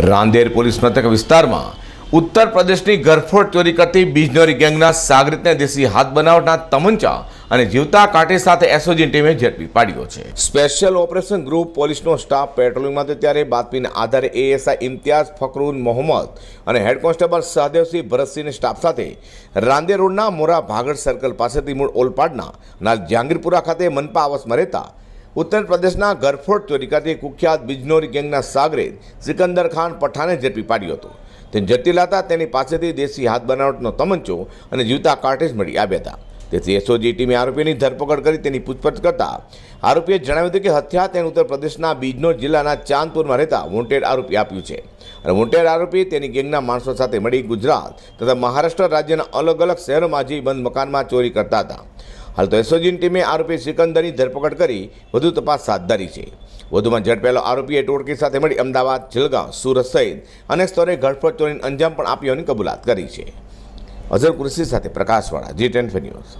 Rander police મથક વિસ્તારમાં ઉત્તર પ્રદેશની ગરફોડ ચોરી કરતી બિજનોરી ગેંગના સાગરિતને દેશી હાથ બનાવટના તમંચા અને જીવતા કાંટે સાથે એસઓજી ટીમે ઝડપી પાડ્યો છે. સ્પેશિયલ ઓપરેશન ગ્રુપ પોલીસનો સ્ટાફ પેટ્રોલિંગમાં હતો ત્યારે બાતમીના આધારે એએસઆઈ ઇમ્તિયાઝ ફકરુન મોહમ્મદ અને હેડ કોન્સ્ટેબલ સહદેવસિંહ ભરતસિંહની સ્ટાફ સાથે રાંદે રોડના મોરા ભાગડ સર્કલ પાસેથી મૂળ ઓલપાડના ના જહાંગીરપુરા ખાતે મનપા આવાસમાં રહેતા ઉત્તર પ્રદેશના ગરફોડ ચોરી કરતી કુખ્યાત બિજનોરી ગેંગના સાગરે સિકંદર ખાન પઠાને ઝડપી પાડ્યો હતો. તે ઝડપી લાતા તેની પાસેથી દેશી હાથ બનાવટનો તમંચો અને જીવતા કાર્ટેજ મળી આવ્યા હતા. તેથી એસઓજી ટીમે આરોપીની ધરપકડ કરી તેની પૂછપરછ કરતા આરોપીએ જણાવ્યું હતું કે હત્યા તેને ઉત્તર પ્રદેશના બિજનોર જિલ્લાના ચાંદપુરમાં રહેતા વોન્ટેડ આરોપી આપ્યું છે. અને વોન્ટેડ આરોપી તેની ગેંગના માણસો સાથે મળી ગુજરાત તથા મહારાષ્ટ્ર રાજ્યના અલગ અલગ શહેરોમાં જઈ બંધ મકાનમાં ચોરી કરતા હતા. હાલ તો એસઓજીની ટીમે આરોપી સિકંદરની ધરપકડ કરી વધુ તપાસ હાથ ધરી છે. વધુમાં ઝડપેલો આરોપીએ ટોળકી સાથે મળી અમદાવાદ, જલગાંવ, સુરત સહિત અનેક સ્તરે ઘડફડ ચોરીને અંજામ પણ આપ્યોની કબૂલાત કરી છે. અઝર કૃષિ સાથે પ્રકાશવાળા જી ટેન ન્યૂઝ